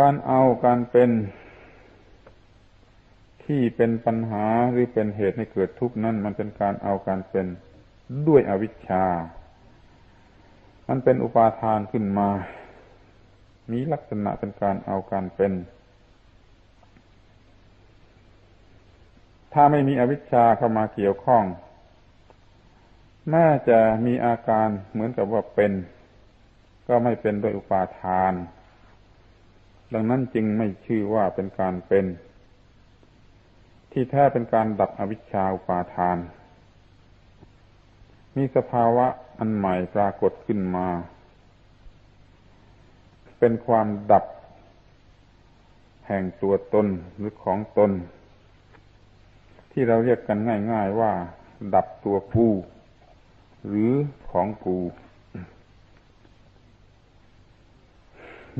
การเอาการเป็นที่เป็นปัญหาหรือเป็นเหตุให้เกิดทุกข์นั้นมันเป็นการเอาการเป็นด้วยอวิชชา มันเป็นอุปาทานขึ้นมา มีลักษณะเป็นการเอาการเป็น ถ้าไม่มีอวิชชาเข้ามาเกี่ยวข้องแม้จะมีอาการเหมือนกับว่าเป็น ก็ไม่เป็นโดยอุปาทาน ดังนั้นจึงไม่ชื่อว่าเป็นการเป็น ที่แท้เป็นการดับอวิชชาอุปาทาน มีสภาวะอันใหม่ปรากฏขึ้นมา เป็นความดับ แห่งตัวตนหรือของตน ที่เราเรียกกันง่าย ๆว่า ดับตัวผู้หรือของกู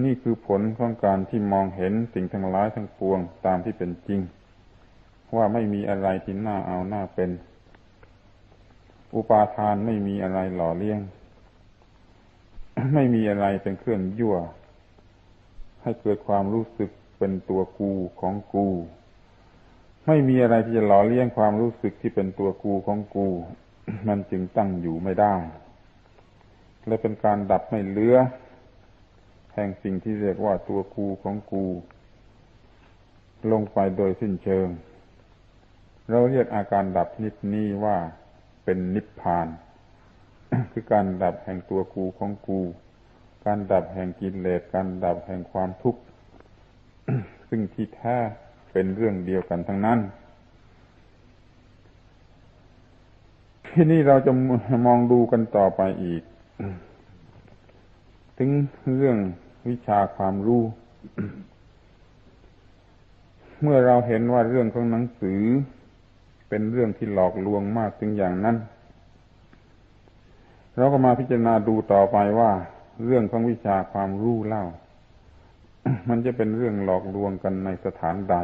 นี่คือผลของการที่มองเห็นสิ่งทั้งหลายทั้งปวงตามที่เป็นจริง ว่าไม่มีอะไรที่น่าเอาหน้าเป็น อุปาทานไม่มีอะไรหล่อเลี้ยง ไม่มีอะไรเป็นเครื่องยั่ว ให้เกิดความรู้สึกเป็นตัวกูของกู ไม่มีอะไรที่จะหล่อเลี้ยงความรู้สึกที่เป็นตัวกูของกู มันจึงตั้งอยู่ไม่ได้ และเป็นการดับไม่เหลือ แห่งสิ่งที่เรียกว่าตัวกูของกู ลงไปโดยสิ้นเชิง เราเรียกอาการดับนิดนี้ว่าเป็นนิพพาน คือการดับแห่งตัวกูของกู การดับแห่งกิเลสการดับแห่งความทุกข์ ซึ่งที่แท้เป็นเรื่องเดียวกันทั้งนั้น ที่นี่เราจะมองดูกันต่อไปอีก ถึงเรื่อง วิชาความรู้ เมื่อเราเห็นว่าเรื่องของหนังสือ เป็นเรื่องที่หลอกลวงมากถึงอย่างนั้น เราก็มาพิจารณาดูต่อไปว่า เรื่องของวิชาความรู้เล่า มันจะเป็นเรื่องหลอกลวงกันในสถานใด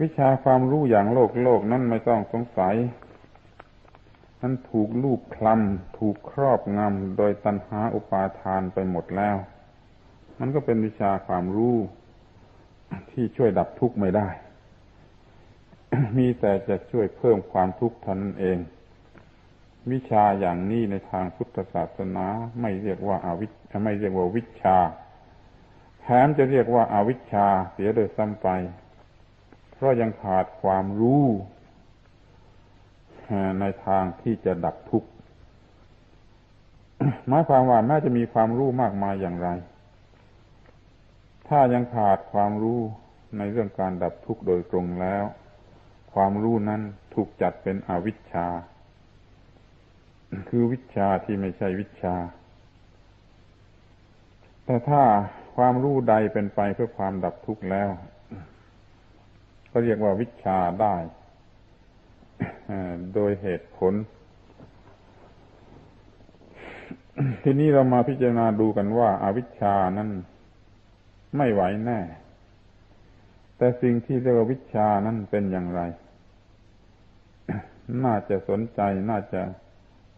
วิชาความรู้อย่างโลกโลกนั้นไม่ต้องสงสัย นั้นถูกลูบคลำถูกครอบงำโดยตัณหาอุปาทานไปหมดแล้ว มันก็เป็นวิชาความรู้ที่ช่วยดับทุกข์ไม่ได้ มีแต่จะช่วยเพิ่มความทุกข์เท่านั้นเอง วิชาอย่างนี้ในทางพุทธศาสนาไม่เรียกว่าอาวิชไม่เรียกว่าวิชา แถมจะเรียกว่าอาวิชชาเสียโดยซ้ำไป เพราะยังขาดความรู้ ในทางที่จะดับทุกข์หมายความว่าแม้จะมีความรู้มากมายอย่างไร ถ้ายังขาดความรู้ในเรื่องการดับทุกข์โดยตรงแล้ว ความรู้นั้นถูกจัดเป็นอวิชชา คือวิชาที่ไม่ใช่วิชา แต่ถ้าความรู้ใดเป็นไปเพื่อความดับทุกข์แล้ว ก็เรียกว่าวิชาได้ โดยเหตุผล ทีนี้เรามาพิจารณาดูกันว่าอาวิชชานั้นไม่ไหวแน่ แต่สิ่งที่เรียกว่าวิชานั้นเป็นอย่างไร น่าจะสนใจ น่าจะ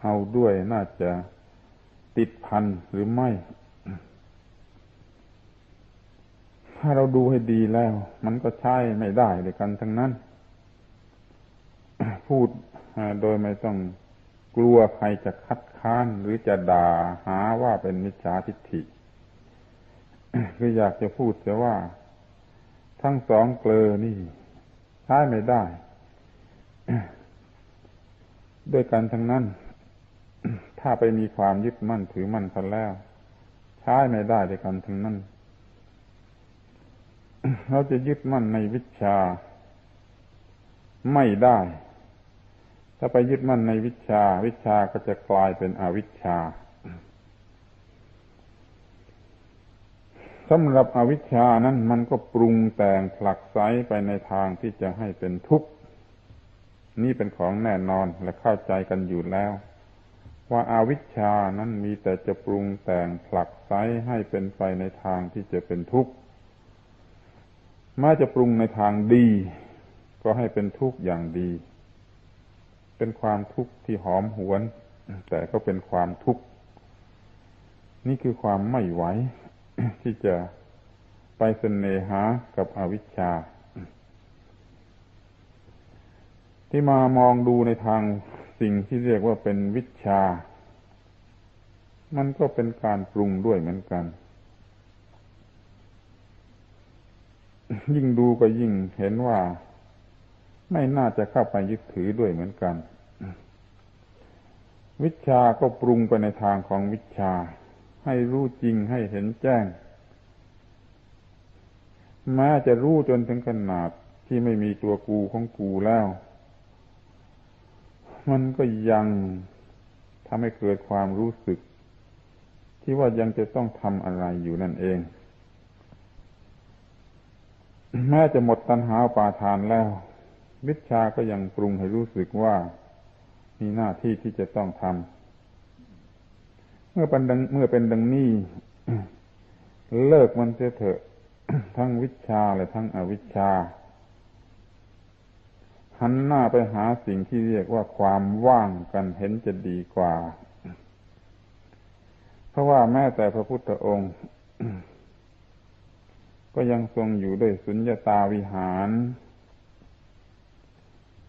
เอาด้วย น่าจะติดพันหรือไม่ ถ้าเราดูให้ดีแล้ว มันก็ใช้ไม่ได้ด้วยกันทั้งนั้น พูดโดยไม่ต้องกลัวใครจะคัดค้านหรือจะด่าหาว่าเป็นมิจฉาทิฏฐิคืออยากจะพูดแต่ว่า ทั้งสองเกลอนี่ใช้ไม่ได้ ด้วยกันทั้งนั้น ถ้าไปมีความยึดมั่นถือมั่นกันแล้ว ใช้ไม่ได้ด้วยกันทั้งนั้น เราจะยึดมั่นในวิชา ไม่ได้ ถ้าไปยึดมั่นในวิชา วิชาก็จะกลายเป็นอวิชชาสำหรับอวิชชานั้นมันก็ปรุงแต่งผลักไสไปในทางที่จะให้เป็นทุกข์ นี่เป็นของแน่นอนและเข้าใจกันอยู่แล้ว ว่าอาวิชชานั้นมีแต่จะปรุงแต่งผลักไสให้เป็นไปในทางที่จะเป็นทุกข์แม้จะปรุงในทางดี ก็ให้เป็นทุกข์อย่างดี เป็นความทุกข์ที่หอมหวน แต่ก็เป็นความทุกข์ นี่คือความไม่ไหว ที่จะไปเสน่หากับอวิชชา ที่มามองดูในทางสิ่งที่เรียกว่าเป็นวิชา มันก็เป็นการปรุงด้วยเหมือนกัน ยิ่งดูก็ยิ่งเห็นว่า ไม่น่าจะเข้าไปยึดถือด้วยเหมือนกัน วิชาก็ปรุงไปในทางของวิชา ให้รู้จริงให้เห็นแจ้งแม้จะรู้จนถึงขนาดที่ไม่มีตัวกูของกูแล้ว มันก็ยังทำให้เกิดความรู้สึก ที่ว่ายังจะต้องทำอะไรอยู่นั่นเอง แม้จะหมดตัณหาปาทานแล้ว วิชาก็ยังปรุงให้รู้สึกว่ามีหน้าที่ที่จะต้องทำเมื่อเป็นดังเมื่อเป็นดังนี้ เลิกมันเสียเถอะ ทั้งวิชาและทั้งอวิชา หันหน้าไปหาสิ่งที่เรียกว่าความว่างกันเห็นจะดีกว่า เพราะว่าแม้แต่พระพุทธองค์ ก็ยังทรงอยู่ด้วยสุญญตาวิหาร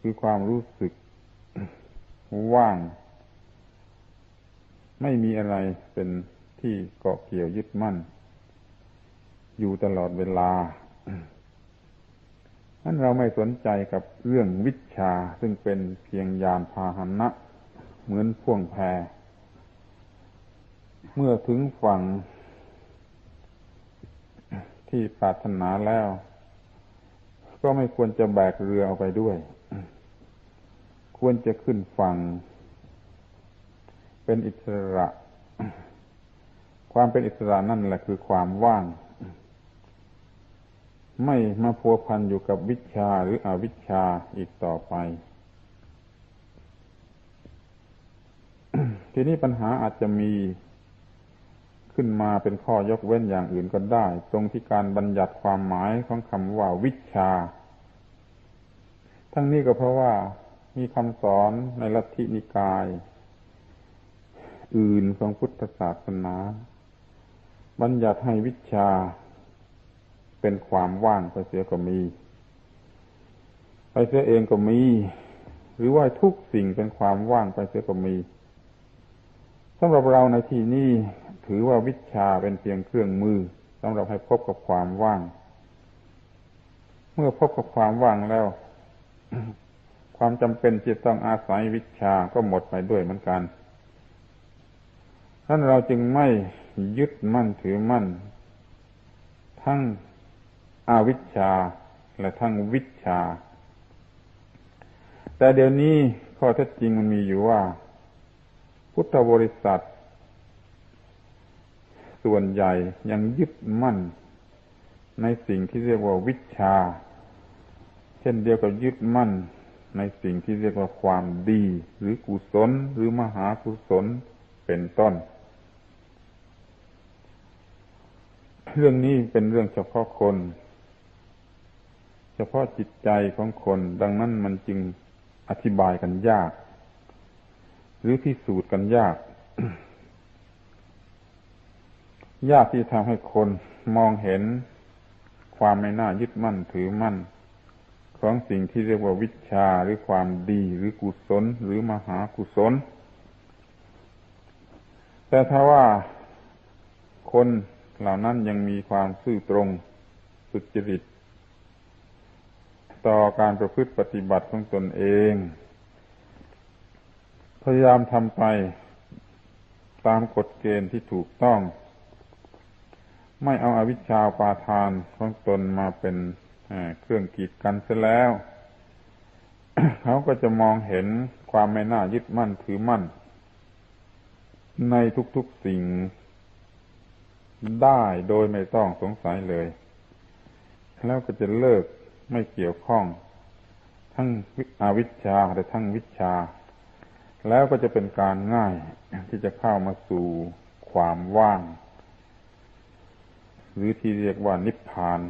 คือความรู้สึกว่าง ไม่มีอะไรเป็นที่เกาะเกี่ยวยึดมั่น อยู่ตลอดเวลานั้นเราไม่สนใจกับเรื่องวิชาซึ่งเป็นเพียงยานพาหนะ เหมือนพ่วงแพ เมื่อถึงฝั่งที่ปรารถนาแล้ว ก็ไม่ควรจะแบกเรือเอาไปด้วย ควรจะขึ้นฝั่ง เป็นอิสระ ความเป็นอิสระนั่นแหละคือความว่าง ไม่มาพัวพันอยู่กับวิชาหรืออวิชชาอีกต่อไป ทีนี้ปัญหาอาจจะมีขึ้นมาเป็นข้อยกเว้นอย่างอื่นก็ได้ ตรงที่การบัญญัติความหมายของคำว่าวิชา ทั้งนี้ก็เพราะว่า มีคำสอนในลัทธินิกาย อื่นของพุทธศาสนา บัญญัติให้วิชาเป็นความว่างไปเสียก็มี ไปเสียเองก็มี หรือว่าทุกสิ่งเป็นความว่างไปเสียก็มีสำหรับเราในที่นี้ถือว่าวิชาเป็นเพียงเครื่องมือสำหรับให้พบกับความว่าง เมื่อพบกับความว่างแล้ว ความจำเป็นที่ต้องอาศัยวิชาก็หมดไปด้วยเหมือนกันท่านเราจึงไม่ยึดมั่นถือมั่น ทั้งอาวิชชาและทั้งวิชา แต่เดี๋ยวนี้ข้อเท็จจริงมันมีอยู่ว่า พุทธบริษัท ส่วนใหญ่ยังยึดมั่น ในสิ่งที่เรียกว่าวิชา เช่นเดียวกับยึดมั่น ในสิ่งที่เรียกว่าความดี หรือกุศลหรือมหากุศลเป็นต้น เรื่องนี้เป็นเรื่องเฉพาะคน เฉพาะจิตใจของคน ดังนั้นมันจึงอธิบายกันยาก หรือพิสูจน์กันยาก ยากที่ทำให้คนมองเห็นความไม่น่ายึดมั่นถือมั่น ของสิ่งที่เรียกว่าวิชาหรือความดีหรือกุศลหรือมหากุศล แต่ถ้าว่าคนเหล่านั้นยังมีความซื่อตรงสุจริต ต่อการประพฤติปฏิบัติของตนเอง พยายามทำไปตามกฎเกณฑ์ที่ถูกต้อง ไม่เอาอาวิชชาปาทานของตนมาเป็น เครื่องกีดกันเสียแล้ว เขาก็จะมองเห็นความไม่น่ายึดมั่นถือมั่น ในทุกๆสิ่งได้โดยไม่ต้องสงสัยเลย แล้วก็จะเลิกไม่เกี่ยวข้อง ทั้งอวิชชาและทั้งวิชา แล้วก็จะเป็นการง่ายที่จะเข้ามาสู่ความว่าง หรือที่เรียกว่านิพพาน